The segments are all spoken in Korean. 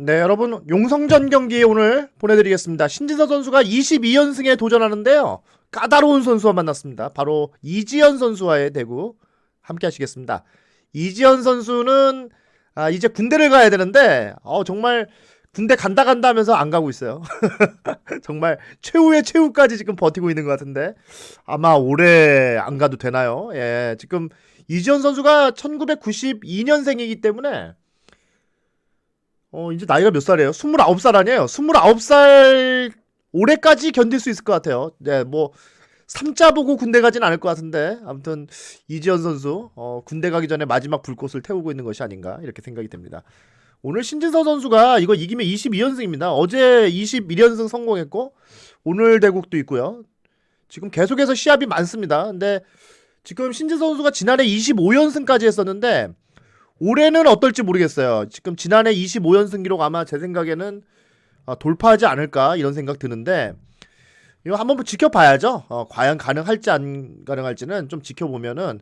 네, 여러분 용성전 경기 오늘 보내드리겠습니다. 신진서 선수가 22연승에 도전하는데요. 까다로운 선수와 만났습니다. 바로 이지연 선수와의 대구 함께 하시겠습니다. 이지연 선수는 아, 이제 군대를 가야 되는데 어, 정말 군대 간다 간다 하면서 안 가고 있어요. 정말 최후의 최후까지 지금 버티고 있는 것 같은데 아마 올해 안 가도 되나요? 예, 지금 이지연 선수가 1992년생이기 때문에 어, 이제 나이가 몇 살이에요? 29살 아니에요? 29살 올해까지 견딜 수 있을 것 같아요. 네, 뭐, 삼자 보고 군대 가진 않을 것 같은데, 아무튼, 이지연 선수, 어, 군대 가기 전에 마지막 불꽃을 태우고 있는 것이 아닌가, 이렇게 생각이 됩니다. 오늘 신진서 선수가 이거 이기면 22연승입니다. 어제 21연승 성공했고, 오늘 대국도 있고요. 지금 계속해서 시합이 많습니다. 근데, 지금 신진서 선수가 지난해 25연승까지 했었는데, 올해는 어떨지 모르겠어요. 지금 지난해 25연승 기록 아마 제 생각에는 어, 돌파하지 않을까 이런 생각 드는데 이거 한번 지켜봐야죠. 어, 과연 가능할지 안 가능할지는 좀 지켜보면은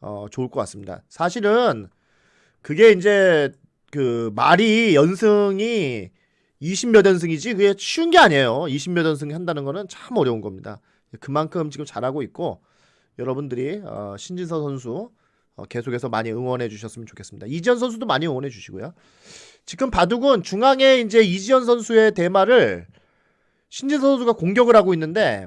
어, 좋을 것 같습니다. 사실은 그게 이제 그 말이 연승이 20몇 연승이지 그게 쉬운 게 아니에요. 20몇 연승 한다는 거는 참 어려운 겁니다. 그만큼 지금 잘하고 있고 여러분들이 어, 신진서 선수 어, 계속해서 많이 응원해 주셨으면 좋겠습니다. 이지현 선수도 많이 응원해 주시고요. 지금 바둑은 중앙에 이제 이지현 선수의 대마를 신진 선수가 공격을 하고 있는데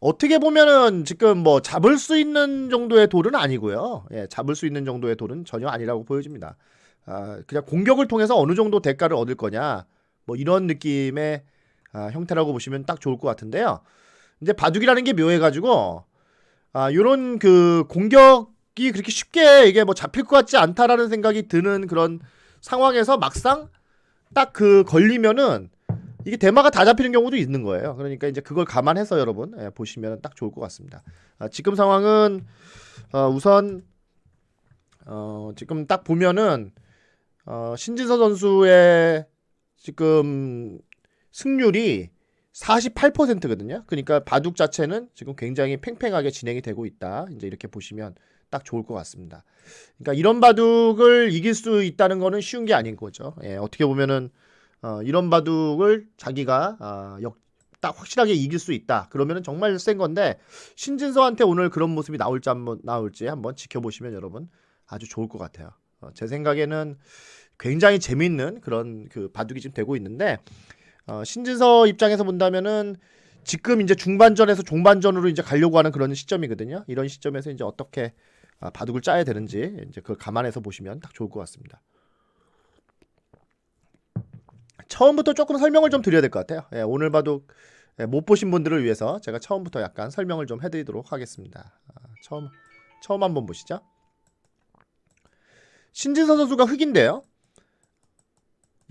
어떻게 보면은 지금 뭐 잡을 수 있는 정도의 돌은 아니고요. 예, 잡을 수 있는 정도의 돌은 전혀 아니라고 보여집니다. 아, 그냥 공격을 통해서 어느 정도 대가를 얻을 거냐 뭐 이런 느낌의 아, 형태라고 보시면 딱 좋을 것 같은데요. 이제 바둑이라는 게 묘해가지고 아, 요런 그 공격이 그렇게 쉽게 이게 뭐 잡힐 것 같지 않다라는 생각이 드는 그런 상황에서 막상 딱 그 걸리면은 이게 대마가 다 잡히는 경우도 있는 거예요. 그러니까 이제 그걸 감안해서 여러분 예, 보시면 딱 좋을 것 같습니다. 아, 지금 상황은 어, 우선 어, 지금 딱 보면은 어, 신진서 선수의 지금 승률이 48%거든요. 그러니까 바둑 자체는 지금 굉장히 팽팽하게 진행이 되고 있다. 이제 이렇게 보시면 딱 좋을 것 같습니다. 그러니까 이런 바둑을 이길 수 있다는 거는 쉬운 게 아닌 거죠. 예, 어떻게 보면은 어, 이런 바둑을 자기가 어, 역, 딱 확실하게 이길 수 있다. 그러면은 정말 센 건데 신진서한테 오늘 그런 모습이 나올지 한번 나올지 한번 지켜보시면 여러분 아주 좋을 것 같아요. 어, 제 생각에는 굉장히 재밌는 그런 그 바둑이 지금 되고 있는데 어, 신진서 입장에서 본다면은 지금 이제 중반전에서 종반전으로 이제 가려고 하는 그런 시점이거든요. 이런 시점에서 이제 어떻게 아, 바둑을 짜야 되는지 이제 그걸 감안해서 보시면 딱 좋을 것 같습니다. 처음부터 조금 설명을 좀 드려야 될 것 같아요. 예, 오늘 바둑 예, 못 보신 분들을 위해서 제가 처음부터 약간 설명을 좀 해드리도록 하겠습니다. 아, 처음 처음 한번 보시죠. 신진서 선수가 흑인데요.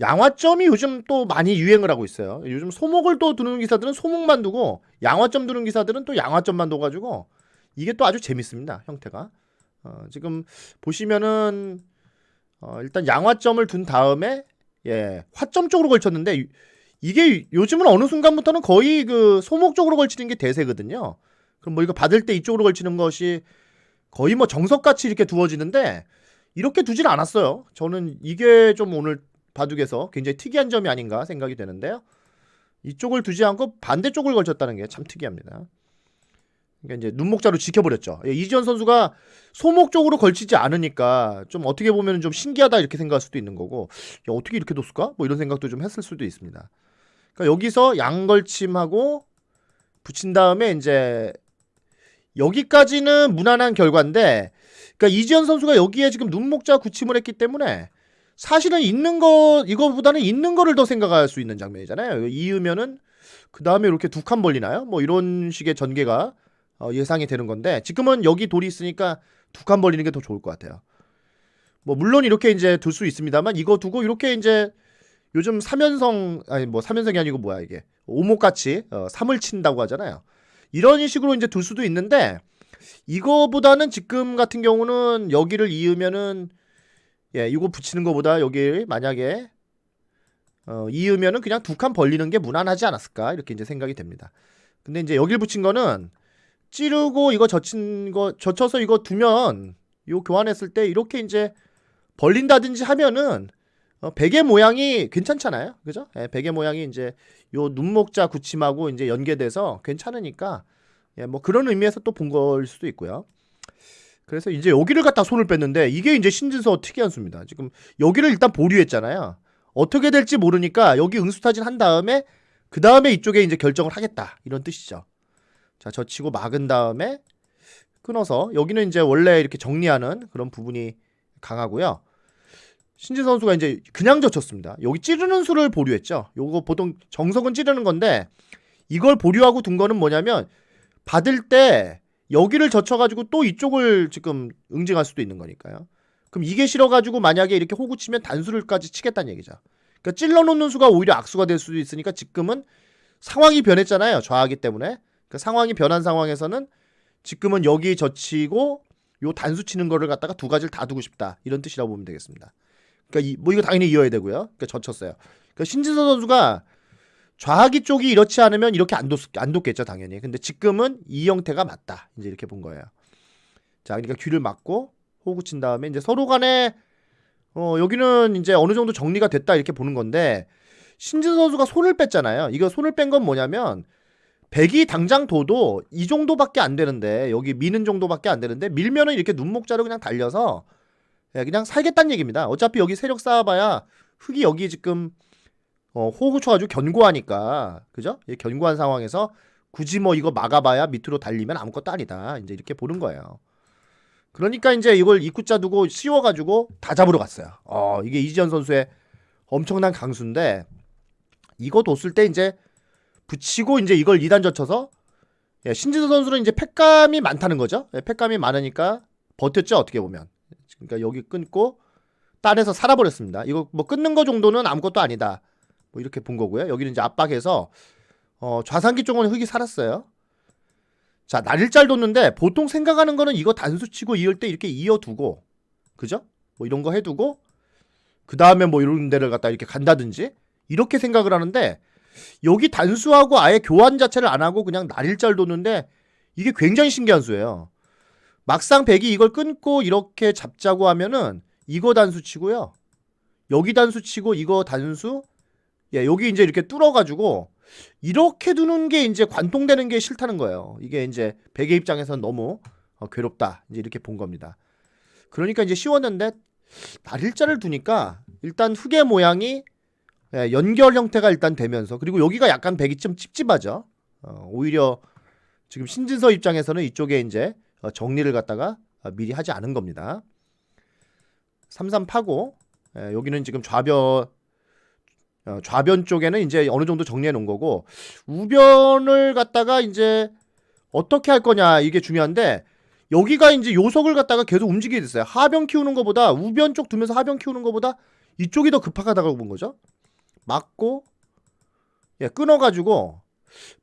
양화점이 요즘 또 많이 유행을 하고 있어요. 요즘 소목을 또 두는 기사들은 소목만 두고 양화점 두는 기사들은 또 양화점만 둬가지고 이게 또 아주 재밌습니다. 형태가. 어, 지금 보시면은 어, 일단 양화점을 둔 다음에 예 화점 쪽으로 걸쳤는데 이- 이게 요즘은 어느 순간부터는 거의 그 소목 쪽으로 걸치는 게 대세거든요. 그럼 뭐 이거 받을 때 이쪽으로 걸치는 것이 거의 뭐 정석같이 이렇게 두어지는데 이렇게 두질 않았어요. 저는 이게 좀 오늘 바둑에서 굉장히 특이한 점이 아닌가 생각이 되는데요. 이쪽을 두지 않고 반대쪽을 걸쳤다는 게 참 특이합니다. 그러니까 이제 눈목자로 지켜버렸죠. 예, 이지현 선수가 소목 쪽으로 걸치지 않으니까 좀 어떻게 보면 좀 신기하다 이렇게 생각할 수도 있는 거고 야, 어떻게 이렇게 뒀을까? 뭐 이런 생각도 좀 했을 수도 있습니다. 그러니까 여기서 양걸침하고 붙인 다음에 이제 여기까지는 무난한 결과인데 그러니까 이지현 선수가 여기에 지금 눈목자 굳힘을 했기 때문에 사실은 있는 거 이거보다는 있는 거를 더 생각할 수 있는 장면이잖아요. 이으면은 그 다음에 이렇게 두 칸 벌리나요? 뭐 이런 식의 전개가 어, 예상이 되는 건데 지금은 여기 돌이 있으니까 두 칸 벌리는 게 더 좋을 것 같아요. 뭐 물론 이렇게 이제 둘 수 있습니다만 이거 두고 이렇게 이제 요즘 삼연성 아니 뭐 삼연성이 아니고 뭐야 이게 오목같이 어, 삼을 친다고 하잖아요. 이런 식으로 이제 둘 수도 있는데 이거보다는 지금 같은 경우는 여기를 이으면은 예, 이거 붙이는 것보다 여기 만약에 어, 이으면은 그냥 두 칸 벌리는 게 무난하지 않았을까 이렇게 이제 생각이 됩니다. 근데 이제 여기를 붙인 거는 찌르고 이거 젖힌 거 젖혀서 이거 두면 요 교환했을 때 이렇게 이제 벌린다든지 하면은 어, 베개 모양이 괜찮잖아요. 그죠? 예, 베개 모양이 이제 요 눈목자 구침하고 이제 연계돼서 괜찮으니까 예, 뭐 그런 의미에서 또 본 걸 수도 있고요. 그래서 이제 여기를 갖다 손을 뺐는데 이게 이제 신진서 특이한 수입니다. 지금 여기를 일단 보류했잖아요. 어떻게 될지 모르니까 여기 응수타진 한 다음에 그 다음에 이쪽에 이제 결정을 하겠다 이런 뜻이죠. 자 젖히고 막은 다음에 끊어서 여기는 이제 원래 이렇게 정리하는 그런 부분이 강하고요. 신진 선수가 이제 그냥 젖혔습니다. 여기 찌르는 수를 보류했죠. 요거 보통 정석은 찌르는 건데 이걸 보류하고 둔 거는 뭐냐면 받을 때 여기를 젖혀가지고 또 이쪽을 지금 응징할 수도 있는 거니까요. 그럼 이게 싫어가지고 만약에 이렇게 호구 치면 단수를까지 치겠다는 얘기죠. 그러니까 찔러놓는 수가 오히려 악수가 될 수도 있으니까 지금은 상황이 변했잖아요. 좌하기 때문에. 그 상황이 변한 상황에서는 지금은 여기 젖히고 요 단수 치는 거를 갖다가 두 가지를 다 두고 싶다 이런 뜻이라고 보면 되겠습니다. 그러니까 이, 뭐 이거 당연히 이어야 되고요. 그러니까 젖혔어요. 그러니까 신진서 선수가 좌하기 쪽이 이렇지 않으면 이렇게 안, 뒀, 안 뒀겠죠 당연히. 근데 지금은 이 형태가 맞다. 이제 이렇게 본 거예요. 자, 그러니까 귀를 막고 호구 친 다음에 이제 서로 간에 어 여기는 이제 어느 정도 정리가 됐다 이렇게 보는 건데 신진 선수가 손을 뺐잖아요. 이거 손을 뺀 건 뭐냐면 백이 당장 둬도 이 정도밖에 안 되는데 여기 미는 정도밖에 안 되는데 밀면은 이렇게 눈목자로 그냥 달려서 예, 그냥 살겠다는 얘기입니다. 어차피 여기 세력 쌓아봐야 흙이 여기 지금 어, 호구 쳐가지고 견고하니까 그죠? 이 견고한 상황에서 굳이 뭐 이거 막아봐야 밑으로 달리면 아무것도 아니다. 이제 이렇게 보는 거예요. 그러니까 이제 이걸 입구자 두고 씌워가지고 다 잡으러 갔어요. 어 이게 이지현 선수의 엄청난 강수인데 이거 뒀을 때 이제 붙이고 이제 이걸 2단 젖혀서 예, 신지서 선수는 이제 팩감이 많다는 거죠. 예, 팩감이 많으니까 버텼죠 어떻게 보면. 그러니까 여기 끊고 딸에서 살아버렸습니다. 이거 뭐 끊는 거 정도는 아무것도 아니다. 뭐 이렇게 본 거고요. 여기는 이제 압박해서 어, 좌상기 쪽은 흙이 살았어요. 자, 날일잘 뒀는데 보통 생각하는 거는 이거 단수 치고 이을 때 이렇게 이어두고 그죠? 뭐 이런 거 해두고 그 다음에 뭐 이런 데를 갖다 이렇게 간다든지 이렇게 생각을 하는데 여기 단수하고 아예 교환 자체를 안 하고 그냥 날일잘 뒀는데 이게 굉장히 신기한 수예요. 막상 백이 이걸 끊고 이렇게 잡자고 하면은 이거 단수 치고요. 여기 단수 치고 이거 단수 예, 여기 이제 이렇게 뚫어가지고 이렇게 두는 게 이제 관통되는 게 싫다는 거예요. 이게 이제 백의 입장에선 너무 어, 괴롭다. 이제 이렇게 본 겁니다. 그러니까 이제 쉬웠는데 날일자를 두니까 일단 흙의 모양이 예, 연결 형태가 일단 되면서 그리고 여기가 약간 백이 좀 찝찝하죠. 어, 오히려 지금 신진서 입장에서는 이쪽에 이제 어, 정리를 갖다가 어, 미리 하지 않은 겁니다. 33 파고 예, 여기는 지금 좌변 어, 좌변 쪽에는 이제 어느 정도 정리해 놓은 거고 우변을 갖다가 이제 어떻게 할 거냐 이게 중요한데 여기가 이제 요석을 갖다가 계속 움직이게 됐어요. 하변 키우는 것보다 우변 쪽 두면서 하변 키우는 것보다 이쪽이 더 급하다고 본 거죠. 맞고 예, 끊어가지고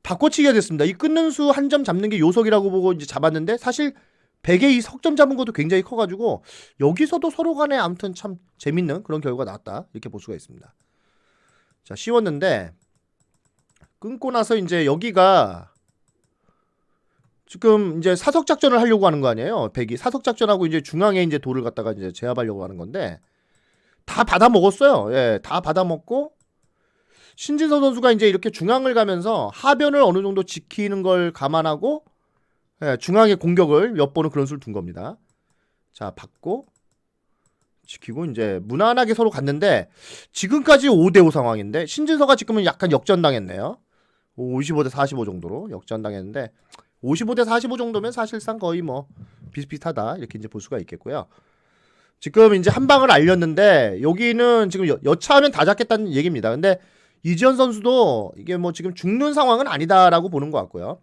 바꿔치기가 됐습니다. 이 끊는 수 한 점 잡는 게 요석이라고 보고 이제 잡았는데 사실 100에 이 석점 잡은 것도 굉장히 커가지고 여기서도 서로 간에 아무튼 참 재밌는 그런 결과가 나왔다 이렇게 볼 수가 있습니다. 자 씌웠는데 끊고 나서 이제 여기가 지금 이제 사석 작전을 하려고 하는 거 아니에요? 백이 사석 작전하고 이제 중앙에 이제 돌을 갖다가 이제 제압하려고 하는 건데 다 받아 먹었어요. 예, 다 받아 먹고 신진서 선수가 이제 이렇게 중앙을 가면서 하변을 어느 정도 지키는 걸 감안하고 예, 중앙의 공격을 몇 번은 그런 수를 둔 겁니다. 자, 받고 지키고 이제 무난하게 서로 갔는데 지금까지 5대5 상황인데 신진서가 지금은 약간 역전당했네요. 55대 45 정도로 역전당했는데 55대 45 정도면 사실상 거의 뭐 비슷비슷하다 이렇게 이제 볼 수가 있겠고요. 지금 이제 한 방을 알렸는데 여기는 지금 여, 여차하면 다 잡겠다는 얘기입니다. 근데 이지현 선수도 이게 뭐 지금 죽는 상황은 아니다라고 보는 것 같고요.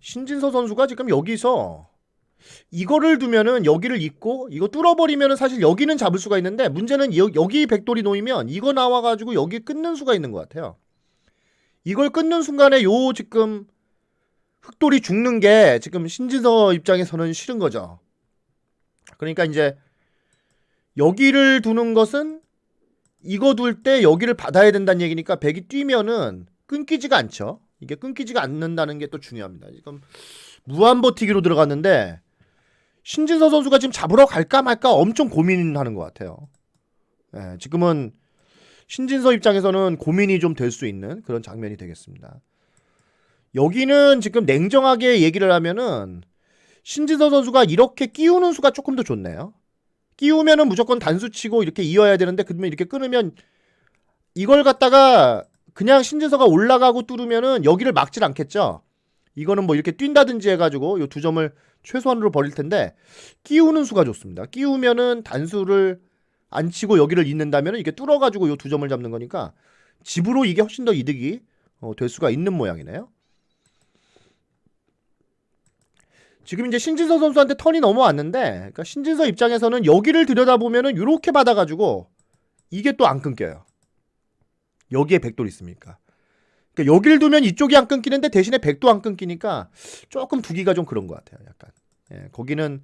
신진서 선수가 지금 여기서 이거를 두면은 여기를 잇고 이거 뚫어버리면은 사실 여기는 잡을 수가 있는데 문제는 여, 여기 백돌이 놓이면 이거 나와가지고 여기 끊는 수가 있는 것 같아요. 이걸 끊는 순간에 요 지금 흑돌이 죽는 게 지금 신진서 입장에서는 싫은 거죠. 그러니까 이제 여기를 두는 것은 이거 둘 때 여기를 받아야 된다는 얘기니까 백이 뛰면은 끊기지가 않죠. 이게 끊기지가 않는다는 게 또 중요합니다. 지금 무한 버티기로 들어갔는데 신진서 선수가 지금 잡으러 갈까 말까 엄청 고민하는 것 같아요. 예, 지금은 신진서 입장에서는 고민이 좀 될 수 있는 그런 장면이 되겠습니다. 여기는 지금 냉정하게 얘기를 하면은 신진서 선수가 이렇게 끼우는 수가 조금 더 좋네요. 끼우면은 무조건 단수 치고 이렇게 이어야 되는데 그러면 이렇게 끊으면 이걸 갖다가 그냥 신진서가 올라가고 뚫으면은 여기를 막질 않겠죠. 이거는 뭐 이렇게 뛴다든지 해가지고 요두 점을 최소한으로 버릴 텐데 끼우는 수가 좋습니다. 끼우면은 단수를 안 치고 여기를 잇는다면 이게 뚫어가지고 요두 점을 잡는 거니까 집으로 이게 훨씬 더 이득이 어, 될 수가 있는 모양이네요. 지금 이제 신진서 선수한테 턴이 넘어왔는데 그러니까 신진서 입장에서는 여기를 들여다보면은 이렇게 받아가지고 이게 또 안 끊겨요. 여기에 백돌 있습니까? 그러니까 여기를 두면 이쪽이 안 끊기는데 대신에 백도 안 끊기니까 조금 두기가 좀 그런 것 같아요. 약간 예, 거기는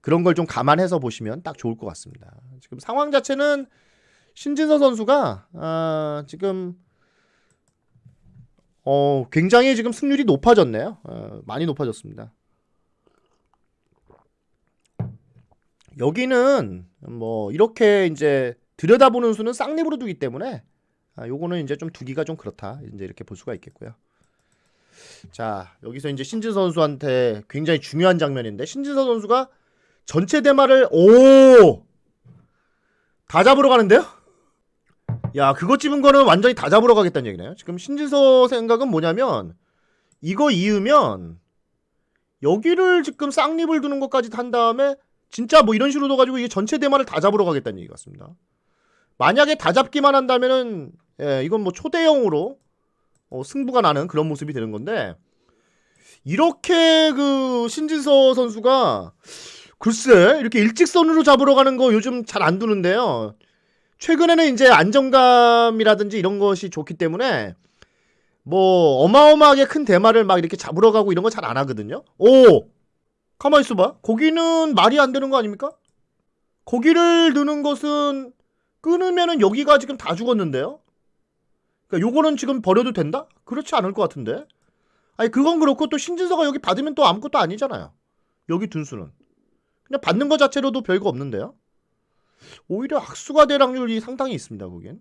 그런 걸 좀 감안해서 보시면 딱 좋을 것 같습니다. 지금 상황 자체는 신진서 선수가 아, 지금 어, 굉장히 지금 승률이 높아졌네요. 어, 많이 높아졌습니다. 여기는 뭐 이렇게 이제 들여다보는 수는 쌍립으로 두기 때문에 아, 요거는 이제 좀 두기가 좀 그렇다. 이제 이렇게 볼 수가 있겠고요. 자, 여기서 이제 신진 선수한테 굉장히 중요한 장면인데 신진서 선수가 전체 대마를 오! 다 잡으러 가는데요? 야, 그거 집은 거는 완전히 다 잡으러 가겠다는 얘기네요. 지금 신진서 생각은 뭐냐면 이거 이으면 여기를 지금 쌍립을 두는 것까지 한 다음에 진짜 뭐 이런 식으로 둬가지고 이게 전체 대마를 다 잡으러 가겠다는 얘기 같습니다. 만약에 다 잡기만 한다면은 예, 이건 뭐 초대형으로 어, 승부가 나는 그런 모습이 되는 건데 이렇게 그 신진서 선수가 글쎄 이렇게 일직선으로 잡으러 가는 거 요즘 잘 안 두는데요. 최근에는 이제 안정감이라든지 이런 것이 좋기 때문에 뭐 어마어마하게 큰 대마를 막 이렇게 잡으러 가고 이런 거 잘 안 하거든요. 오 가만 있어봐. 거기는 말이 안 되는 거 아닙니까? 거기를 드는 것은 끊으면은 여기가 지금 다 죽었는데요. 그러니까 요거는 지금 버려도 된다? 그렇지 않을 것 같은데. 아니 그건 그렇고 또 신진서가 여기 받으면 또 아무것도 아니잖아요. 여기 둔수는 그냥 받는 것 자체로도 별거 없는데요. 오히려 악수가 될 확률이 상당히 있습니다. 거긴.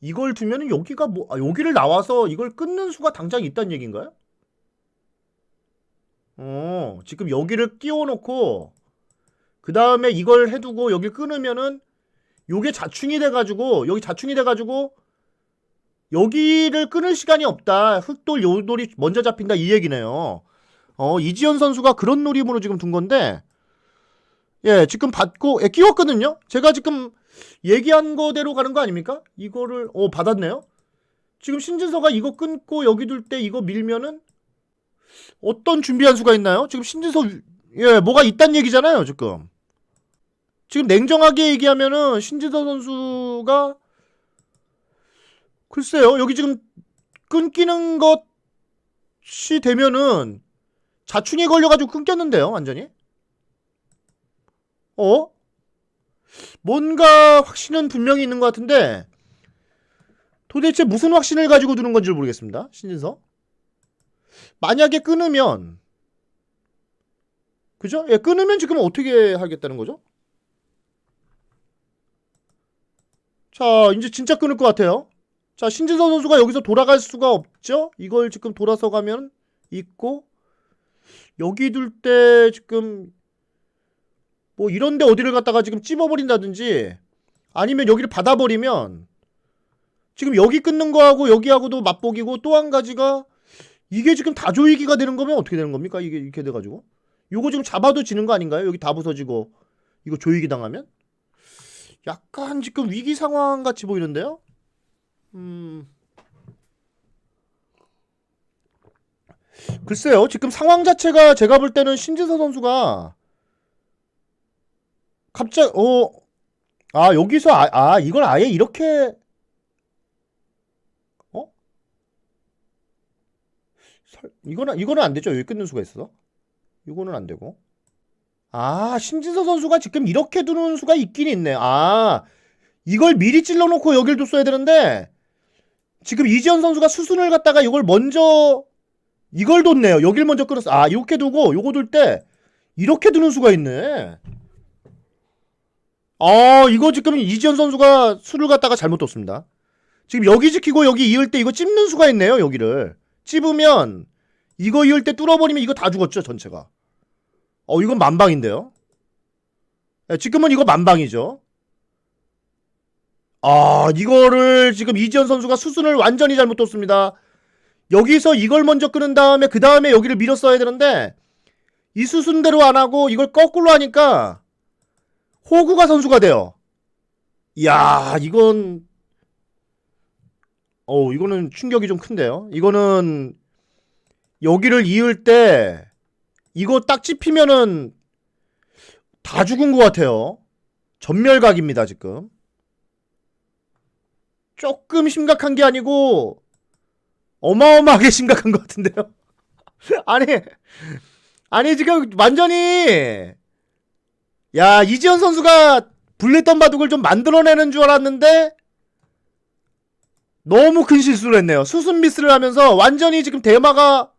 이걸 두면은 여기가 뭐 아, 여기를 나와서 이걸 끊는 수가 당장 있다는 얘기인가요? 어, 지금 여기를 끼워놓고 그 다음에 이걸 해두고 여기 끊으면은 요게 자충이 돼가지고 여기 자충이 돼가지고 여기를 끊을 시간이 없다. 흑돌 요돌이 먼저 잡힌다 이 얘기네요. 어 이지현 선수가 그런 노림으로 지금 둔 건데 예 지금 받고 예, 끼웠거든요. 제가 지금 얘기한 거대로 가는 거 아닙니까? 이거를 어 받았네요. 지금 신진서가 이거 끊고 여기 둘 때 이거 밀면은 어떤 준비한 수가 있나요? 지금 신진서 예 뭐가 있단 얘기잖아요 지금. 지금 냉정하게 얘기하면은 신진서 선수가 글쎄요 여기 지금 끊기는 것이 되면은 자충이 걸려가지고 끊겼는데요 완전히 어 뭔가 확신은 분명히 있는 것 같은데 도대체 무슨 확신을 가지고 두는 건지 모르겠습니다 신진서 만약에 끊으면 그죠? 예, 끊으면 지금 어떻게 하겠다는 거죠? 자, 이제 진짜 끊을 것 같아요. 자, 신진서 선수가 여기서 돌아갈 수가 없죠? 이걸 지금 돌아서 가면 있고, 여기 둘 때 지금, 뭐 이런데 어디를 갖다가 지금 찝어버린다든지, 아니면 여기를 받아버리면, 지금 여기 끊는 거하고 여기하고도 맛보기고 또 한 가지가, 이게 지금 다조이기가 되는 거면 어떻게 되는 겁니까? 이게 이렇게 돼가지고. 요거 지금 잡아도 지는 거 아닌가요? 여기 다 부서지고, 이거 조이기 당하면? 약간 지금 위기 상황 같이 보이는데요? 음. 글쎄요. 지금 상황 자체가 제가 볼 때는 신진서 선수가 갑자기 어. 아, 여기서 아, 아 이걸 아예 이렇게 어? 설, 이거는 이거는 안 되죠. 여기 끊는 수가 있어. 이거는 안 되고. 아, 신진서 선수가 지금 이렇게 두는 수가 있긴 있네. 아, 이걸 미리 찔러놓고 여길 뒀어야 되는데, 지금 이지현 선수가 수순을 갖다가 이걸 먼저, 이걸 뒀네요. 여길 먼저 끌었어. 아, 이렇게 두고, 요거 둘 때, 이렇게 두는 수가 있네. 아, 이거 지금 이지현 선수가 수를 갖다가 잘못 뒀습니다. 지금 여기 지키고 여기 이을 때 이거 찝는 수가 있네요, 여기를. 찝으면 이거 이을 때 뚫어버리면 이거 다 죽었죠, 전체가. 어, 이건 만방인데요. 예, 지금은 이거 만방이죠. 아, 이거를 지금 이지현 선수가 수순을 완전히 잘못 뒀습니다. 여기서 이걸 먼저 끄는 다음에 그 다음에 여기를 밀었어야 되는데 이 수순대로 안 하고 이걸 거꾸로 하니까 호구가 선수가 돼요. 이야, 이건 어, 이거는 충격이 좀 큰데요. 이거는 여기를 이을 때 이거 딱 찝히면은 다 죽은 것 같아요. 전멸각입니다, 지금. 조금 심각한 게 아니고 어마어마하게 심각한 것 같은데요. 아니, 아니 지금 완전히 야 이지현 선수가 불렸던 바둑을 좀 만들어내는 줄 알았는데 너무 큰 실수를 했네요. 수순 미스를 하면서 완전히 지금 대마가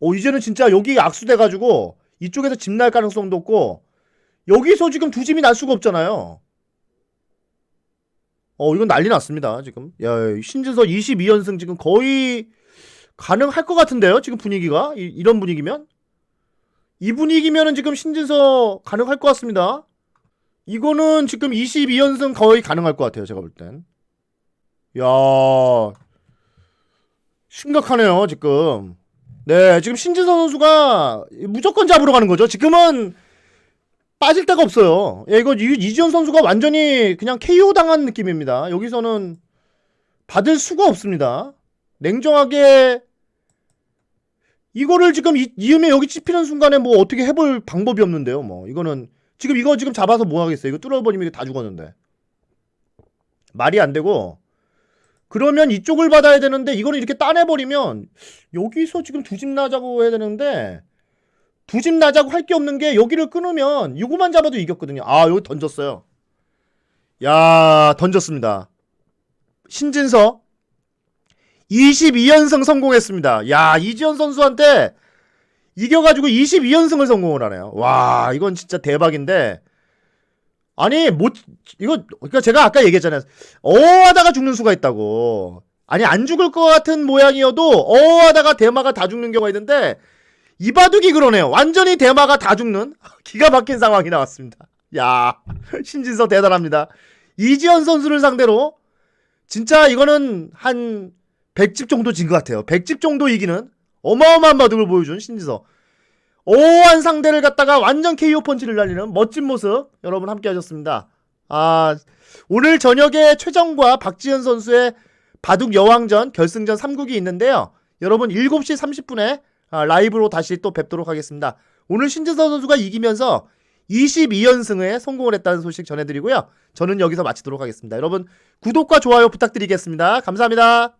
어 이제는 진짜 여기 악수돼가지고 이쪽에서 집 날 가능성도 없고 여기서 지금 두 집이 날 수가 없잖아요. 어 이건 난리 났습니다 지금. 야 신진서 22연승 지금 거의 가능할 것 같은데요 지금 분위기가 이, 이런 분위기면 이 분위기면은 지금 신진서 가능할 것 같습니다. 이거는 지금 22연승 거의 가능할 것 같아요 제가 볼 땐. 야 심각하네요 지금. 네 지금 신진서 선수가 무조건 잡으러 가는 거죠. 지금은 빠질 데가 없어요. 예, 이거 이- 이지현 선수가 완전히 그냥 KO 당한 느낌입니다. 여기서는 받을 수가 없습니다. 냉정하게 이거를 지금 이, 이음에 여기 찝히는 순간에 뭐 어떻게 해볼 방법이 없는데요. 뭐 이거는 지금 이거 지금 잡아서 뭐 하겠어요. 이거 뚫어버리면 이게 다 죽었는데 말이 안 되고 그러면 이쪽을 받아야 되는데 이거는 이렇게 따내버리면 여기서 지금 두 집 나자고 해야 되는데 두 집 나자고 할 게 없는 게 여기를 끊으면 이거만 잡아도 이겼거든요. 아 여기 던졌어요. 야 던졌습니다. 신진서 22연승 성공했습니다. 야 이지현 선수한테 이겨가지고 22연승을 성공을 하네요. 와 이건 진짜 대박인데 아니 못 이거 그러니까 제가 아까 얘기했잖아요. 어 하다가 죽는 수가 있다고. 아니 안 죽을 것 같은 모양이어도 어 하다가 대마가 다 죽는 경우가 있는데 이 바둑이 그러네요. 완전히 대마가 다 죽는 기가 막힌 상황이 나왔습니다. 야 신진서 대단합니다. 이지현 선수를 상대로 진짜 이거는 한 100집 정도 진 것 같아요. 100집 정도 이기는 어마어마한 바둑을 보여준 신지서. 오한 상대를 갖다가 완전 KO 펀치를 날리는 멋진 모습 여러분 함께 하셨습니다. 아, 오늘 저녁에 최정과 박지현 선수의 바둑 여왕전 결승전 3국이 있는데요. 여러분 7시 30분에 아, 라이브로 다시 또 뵙도록 하겠습니다. 오늘 신지서 선수가 이기면서 22연승에 성공을 했다는 소식 전해드리고요. 저는 여기서 마치도록 하겠습니다. 여러분 구독과 좋아요 부탁드리겠습니다. 감사합니다.